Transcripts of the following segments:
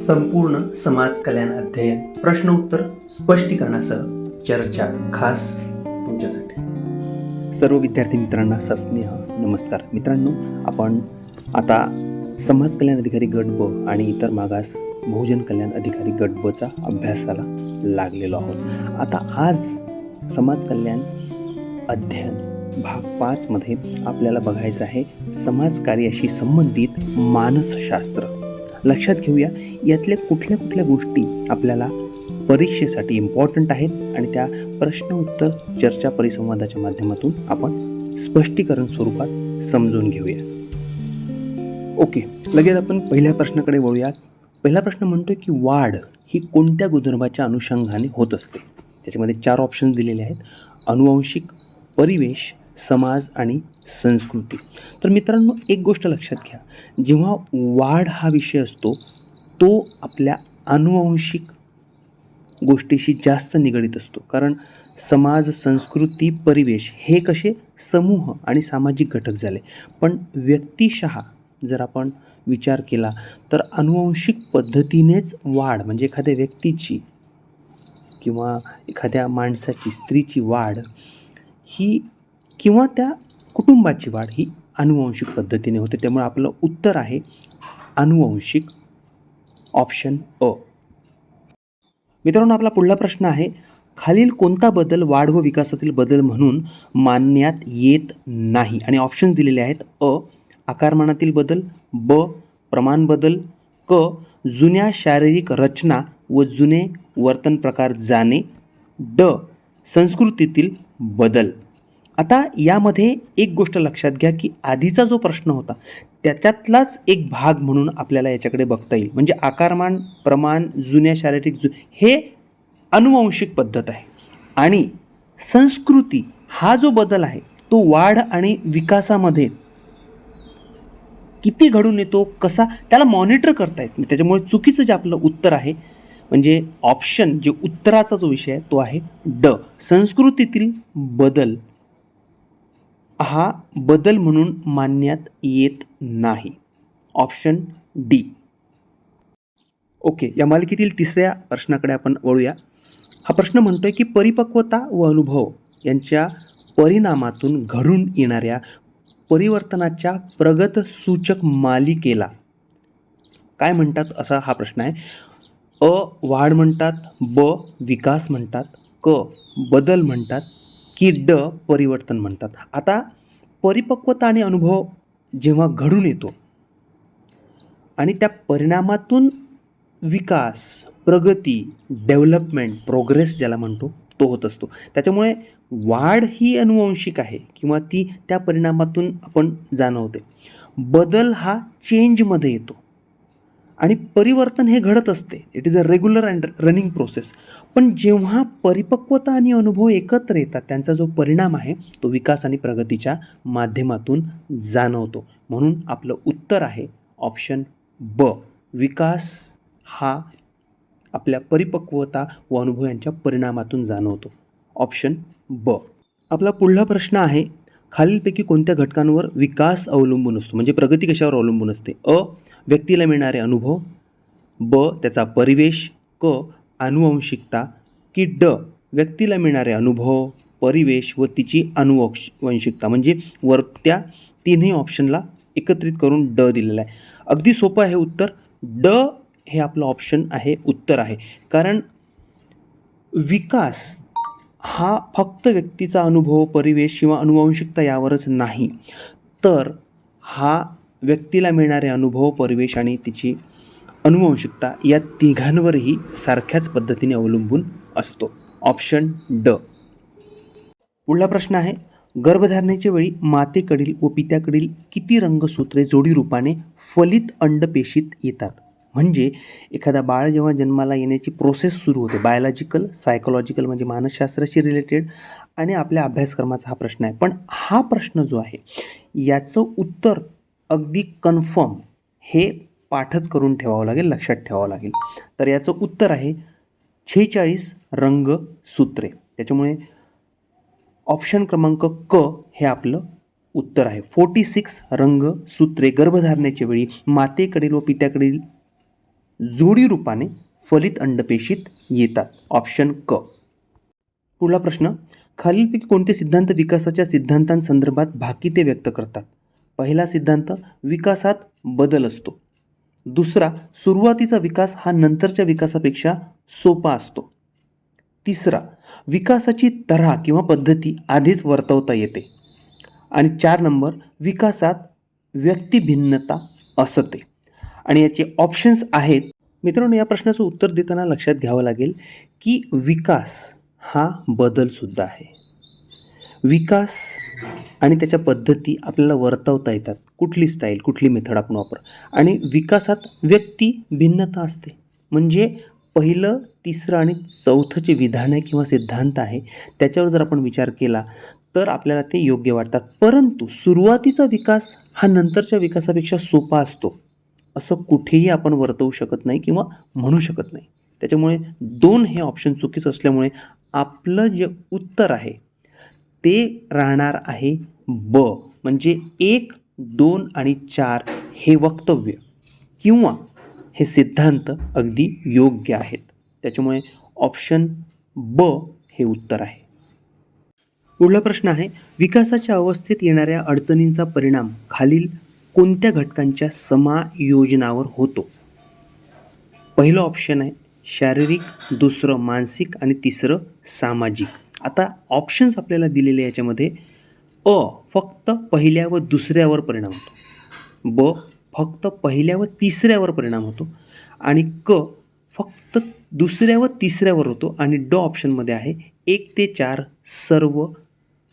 संपूर्ण समाज कल्याण अध्ययन प्रश्न उत्तर स्पष्टीकरणासह चर्चा खास तुमच्यासाठी. सर्व विद्यार्थी मित्रांना सस्नेह नमस्कार. मित्रांनो आपण आता समाज कल्याण अधिकारी गट ब आणि इतर मागास बहुजन कल्याण अधिकारी गट बचा अभ्यासाला लागलेलो आहोत. आता आज समाज कल्याण अध्ययन भाग पाचमध्ये आपल्याला बघायचं आहे समाजकार्याशी संबंधित मानसशास्त्र. लक्षात घेऊया. यातल्या कुठल्या कुठल्या गोष्टी आपल्याला परीक्षेसाठी इम्पॉर्टंट आहेत? आणि त्या प्रश्न उत्तर चर्चा परिसंवादाच्या माध्यमातून आपण स्पष्टीकरण स्वरूपात समजून घेऊया. ओके लगेच आपण पहिल्या प्रश्नाकडे वळूयात. पहिला प्रश्न म्हणतोय की वाढ ही कोणत्या गुणधर्माच्या अनुषंगाने होत असते? त्याच्यामध्ये चार ऑप्शन्स दिलेले आहेत. अनुवांशिक परिवेश समाज आणि संस्कृती. तर मित्रांनो एक गोष्ट लक्षात घ्या. जेव्हा वाढ हा विषय असतो तो आपल्या अनुवांशिक गोष्टीशी जास्त निगडीत असतो. कारण समाज संस्कृती परिवेश हे कसे समूह आणि सामाजिक घटक झाले. पण व्यक्तिशः जर आपण विचार केला तर अनुवांशिक पद्धतीनेच वाढ म्हणजे एखाद्या व्यक्तीची किंवा एखाद्या माणसाची स्त्रीची वाढ ही किंवा त्या कुटुंबाची वाढ ही अनुवांशिक पद्धतीने होते. त्यामुळे आपलं उत्तर आहे अनुवांशिक ऑप्शन अ. मित्रांनो आपला पुढला प्रश्न आहे खालील कोणता बदल वाढ व विकासातील बदल म्हणून मानण्यात येत नाही? आणि ऑप्शन दिलेले आहेत अ आकारमानातील बदल ब प्रमाण बदल क जुन्या शारीरिक रचना व जुने वर्तन प्रकार जाणे ड संस्कृतीतील बदल. आता यामध्ये एक गोष्ट लक्षात घ्या की आधीचा जो प्रश्न होता त्याच्यातलाच एक भाग म्हणून आपल्याला याच्याकडे बघता येईल. म्हणजे आकारमान प्रमाण जुन्या शारीरिक जु हे अनुवांशिक पद्धत आहे. आणि संस्कृती हा जो बदल आहे तो वाढ आणि विकासामध्ये किती घडून येतो कसा त्याला मॉनिटर करता येत नाही. त्याच्यामुळे चुकीचं जे आपलं उत्तर आहे म्हणजे ऑप्शन जे उत्तराचा जो विषय आहे तो आहे ड. संस्कृतीतील बदल. हा बदल म्हणून मानण्यात येत नाही. Option D. ओके या मालिकेतील तिसऱ्या प्रश्नाकडे आपण वळूया. हा प्रश्न म्हणतो आहे की परिपक्वता व अनुभव यांच्या परिणामातून घडून येणाऱ्या परिवर्तनाच्या प्रगत सूचक मालिकेला काय म्हणतात असा हा प्रश्न आहे. अ वाढ म्हणतात ब विकास म्हणतात क बदल म्हणतात की ड परिवर्तन म्हणतात. आता परिपक्वता आणि अनुभव जेव्हा घडून येतो आणि त्या परिणामातून विकास प्रगती डेव्हलपमेंट प्रोग्रेस ज्याला म्हणतो तो होत असतो. त्याच्यामुळे वाढ ही अनुवंशिक आहे किंवा ती त्या परिणामातून आपण जाणवते. बदल हा चेंजमध्ये येतो. आणि परिवर्तन हे घडत असते. It is a regular and running process पण जेव्हा परिपक्वता आणि अनुभव एकत्र येतात त्यांचा जो परिणाम आहे तो विकास आणि प्रगतीच्या माध्यमातून जाणवतो. म्हणून आपलं उत्तर आहे ऑप्शन ब विकास हा आपल्या परिपक्वता व अनुभव यांच्या परिणामातून जाणवतो. ऑप्शन ब आपला पुढला प्रश्न आहे खालीलपैकी कोणत्या घटकांवर विकास अवलंबून असतो? म्हणजे प्रगती कशावर अवलंबून असते? अ व्यक्तीला मिळणारे अनुभव ब त्याचा परिवेश क अनुवंशिकता की ड व्यक्तीला मिळणारे अनुभव परिवेश व तिची अनुवंशिकता म्हणजे वर त्या तिन्ही ऑप्शनला एकत्रित करून ड दिलेलं आहे. अगदी सोपं आहे उत्तर. ड हे आपलं ऑप्शन आहे उत्तर आहे. कारण विकास हा फक्त व्यक्तीचा अनुभव परिवेश किंवा अनुवांशिकता यावरच नाही. तर हा व्यक्तीला मिळणारे अनुभव परिवेश आणि तिची अनुवांशिकता या तिघांवरही सारख्याच पद्धतीने अवलंबून असतो. ऑप्शन ड. पुढला प्रश्न आहे गर्भधारणेच्या वेळी मातेकडील व पित्याकडील किती रंगसूत्रे जोडी रूपाने फलित अंडपेशीत येतात? म्हणजे एखादा बाळ जेव्हा जन्माला येण्याची प्रोसेस सुरू होते बायोलॉजिकल सायकोलॉजिकल म्हणजे मानसशास्त्राशी रिलेटेड आणि आपल्या अभ्यासक्रमाचा हा प्रश्न आहे. पण हा प्रश्न जो आहे याचं उत्तर अगदी कन्फर्म हे पाठच करून ठेवावं लागेल लक्षात ठेवावं लागेल. तर याचं उत्तर आहे छेचाळीस रंगसूत्रे त्याच्यामुळे ऑप्शन क्रमांक क हे आपलं उत्तर आहे. फोर्टी सिक्स रंगसूत्रे गर्भधारणेच्या वेळी मातेकडील व पित्याकडील जोडी रूपाने फलित अंडपेशीत येतात. ऑप्शन क. पुढला प्रश्न. खालीलपैकी कोणते सिद्धांत विकासाच्या सिद्धांतांसंदर्भात भाकिते व्यक्त करतात? पहिला सिद्धांत विकासात बदल असतो. दुसरा सुरुवातीचा विकास हा नंतरच्या विकासापेक्षा सोपा असतो. तिसरा विकासाची तऱ्हा किंवा पद्धती आधीच वर्तवता येते. आणि चार नंबर विकासात व्यक्तिभिन्नता असते. आणि याचे ऑप्शन्स आहेत मित्रांनो या प्रश्नाचं उत्तर देताना लक्षात घ्यावं लागेल की विकास हा बदलसुद्धा आहे. विकास आणि त्याच्या पद्धती आपल्याला वर्तवता येतात. कुठली स्टाईल कुठली मेथड आपण वापर आणि विकासात व्यक्ती भिन्नता असते. म्हणजे पहिलं तिसरं आणि चौथं जे विधान आहे किंवा सिद्धांत आहे त्याच्यावर जर आपण विचार केला तर आपल्याला ते योग्य वाटतात. परंतु सुरुवातीचा विकास हा नंतरच्या विकासापेक्षा सोपा असतो. असं कुठेही आपण वर्तवू शकत नाही किंवा म्हणू शकत नाही. त्याच्यामुळे दोन हे ऑप्शन चुकीचं असल्यामुळे आपलं जे उत्तर आहे ते राहणार आहे ब. म्हणजे एक दोन आणि चार हे वक्तव्य किंवा हे सिद्धांत अगदी योग्य आहेत. त्याच्यामुळे ऑप्शन ब हे उत्तर आहे. पुढला प्रश्न आहे विकासाच्या अवस्थेत येणाऱ्या अडचणींचा परिणाम खालील कोणत्या घटकांच्या समायोजनावर होतो? पहिलं ऑप्शन आहे शारीरिक दुसरं मानसिक आणि तिसरं सामाजिक. आता ऑप्शन्स आपल्याला दिलेले याच्यामध्ये अ फक्त पहिल्या व दुसऱ्यावर परिणाम होतो. ब फक्त पहिल्या व तिसऱ्यावर परिणाम होतो. आणि क फक्त दुसऱ्या व तिसऱ्यावर होतो. आणि ड ऑप्शनमध्ये आहे एक ते चार सर्व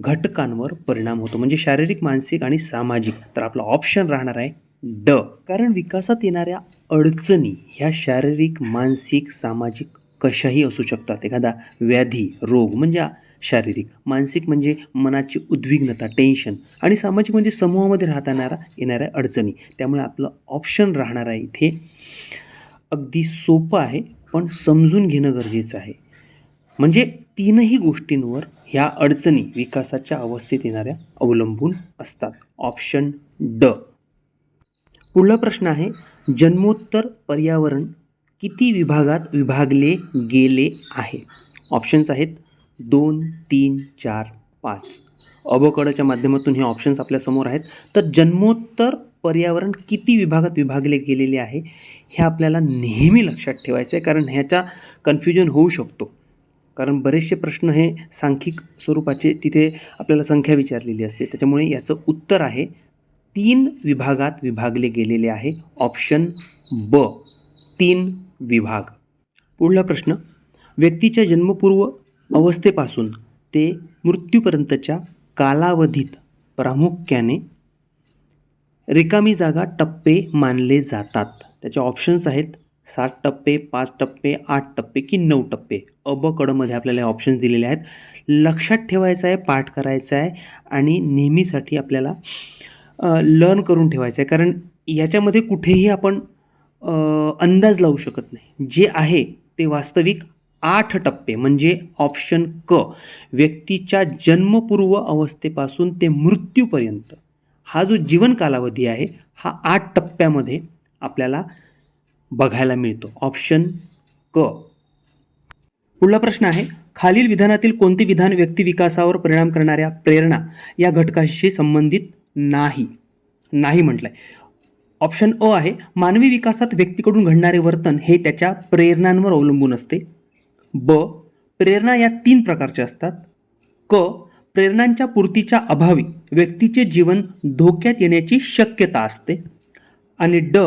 घटकांवर परिणाम होतो. म्हणजे शारीरिक मानसिक आणि सामाजिक. तर आपला ऑप्शन राहणार आहे ड. कारण विकासात येणाऱ्या अडचणी ह्या शारीरिक मानसिक सामाजिक कशाही असू शकतात. एखादा व्याधी रोग म्हणजे शारीरिक. मानसिक म्हणजे मनाची उद्विग्नता टेन्शन आणि सामाजिक म्हणजे समूहामध्ये राहताना येणाऱ्या अडचणी. त्यामुळे आपलं ऑप्शन राहणार आहे इथे. अगदी सोपं आहे पण समजून घेणं गरजेचं आहे. म्हणजे तीनही गोष्टींवर ह्या अडचणी विकासाच्या अवस्थेत येणाऱ्या अवलंबून असतात. ऑप्शन ड. पुढला प्रश्न आहे जन्मोत्तर पर्यावरण किती विभागात विभागले गेले आहे? ऑप्शन्स आहेत दोन तीन चार पाच. अबकडच्या माध्यमातून हे ऑप्शन्स आपल्यासमोर आहेत. तर जन्मोत्तर पर्यावरण किती विभागात विभागले गेलेले आहे हे आपल्याला नेहमी लक्षात ठेवायचं आहे कारण ह्याचा कन्फ्युजन होऊ शकतो. कारण बरेचसे प्रश्न हे सांख्यिक स्वरूपाचे तिथे आपल्याला संख्या विचारलेली असते. त्याच्यामुळे याचं उत्तर आहे तीन विभागात विभागले गेलेले आहे. ऑप्शन ब तीन विभाग. पुढला प्रश्न व्यक्तीच्या जन्मपूर्व अवस्थेपासून ते मृत्यूपर्यंतच्या कालावधीत प्रामुख्याने रिकामी जागा टप्पे मानले जातात. त्याचे ऑप्शन्स आहेत सात टप्पे पाच टप्पे आठ टप्पे की नऊ टप्पे. अब कडमध्ये आपल्याला ऑप्शन्स दिलेले आहेत. लक्षात ठेवायचं आहे पाठ करायचं आहे आणि नेहमीसाठी आपल्याला लर्न करून ठेवायचं आहे. कारण याच्यामध्ये कुठेही आपण अंदाज लावू शकत नाही. जे आहे ते वास्तविक आठ टप्पे म्हणजे ऑप्शन क. व्यक्तीच्या जन्मपूर्व अवस्थेपासून ते मृत्यूपर्यंत. हा जो जीवन कालावधी आहे हा आठ टप्प्यामध्ये आपल्याला बघायला मिळतो. ऑप्शन क. पुढला प्रश्न आहे खालील विधानातील कोणते विधान व्यक्ती विकासावर परिणाम करणाऱ्या प्रेरणा या घटकाशी संबंधित नाही? नाही म्हटलंय. ऑप्शन अ आहे मानवी विकासात व्यक्तीकडून घडणारे वर्तन हे त्याच्या प्रेरणांवर अवलंबून असते. ब प्रेरणा या तीन प्रकारच्या असतात. क प्रेरणांच्या पूर्तीच्या अभावी व्यक्तीचे जीवन धोक्यात येण्याची शक्यता असते. आणि ड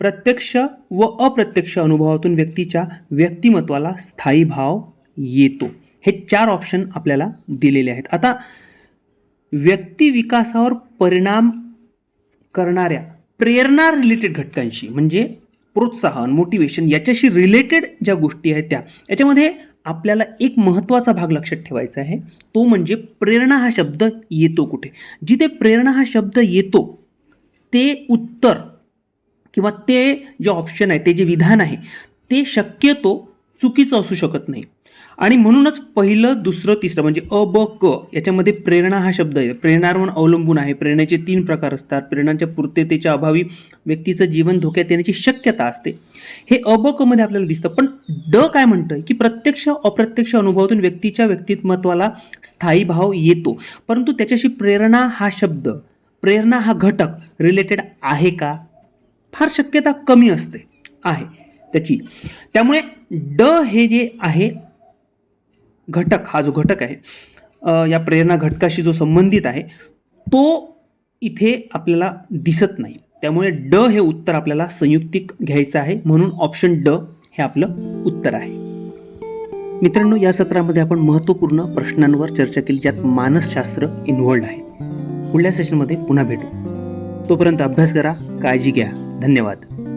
प्रत्यक्ष व अप्रत्यक्ष अनुभवातून व्यक्तीच्या व्यक्तिमत्वाला स्थायी भाव येतो. हे चार ऑप्शन आपल्याला दिलेले आहेत. आता व्यक्ती विकासावर परिणाम करणाऱ्या प्रेरणा रिलेटेड घटकांशी म्हणजे प्रोत्साहन मोटिवेशन याच्याशी रिलेटेड ज्या गोष्टी आहेत त्या याच्यामध्ये आपल्याला एक महत्त्वाचा भाग लक्षात ठेवायचा आहे. तो म्हणजे प्रेरणा हा शब्द येतो कुठे? जिथे प्रेरणा हा शब्द येतो ते उत्तर किंवा ते जे ऑप्शन आहे ते जे विधान आहे ते शक्यतो चुकीचं असू शकत नाही. आणि म्हणूनच पहिलं दुसरं तिसरं म्हणजे अ ब क याच्यामध्ये प्रेरणा हा शब्द आहे. प्रेरणावर अवलंबून आहे. प्रेरणेचे तीन प्रकार असतात. प्रेरणांच्या पूर्ततेच्या अभावी व्यक्तीचं जीवन धोक्यात येण्याची शक्यता असते. हे अ ब क मध्ये आपल्याला दिसतं. पण ड काय म्हणतंय? की प्रत्यक्ष अप्रत्यक्ष अनुभवातून व्यक्तीच्या व्यक्तिमत्वाला स्थायी भाव येतो. परंतु त्याच्याशी प्रेरणा हा शब्द प्रेरणा हा घटक रिलेटेड आहे का? फार शक्यता कमी असते आहे. त्याची. त्यामुळे ड हे जे आहे घटक हा जो घटक आहे या प्रेरणा घटकाशी जो संबंधित आहे तो इथे आपल्याला दिसत नाही. त्यामुळे ड हे उत्तर आपल्याला संयुक्तिक घ्यायचं आहे म्हणून ऑप्शन ड हे आपलं उत्तर आहे. मित्रांनो या सत्रामध्ये आपण महत्त्वपूर्ण प्रश्नांवर चर्चा केली ज्यात मानसशास्त्र इन्व्हॉल्ड आहे. पुढल्या सेशनमध्ये पुन्हा भेटू. तोपर्यंत अभ्यास करा काळजी घ्या. धन्यवाद.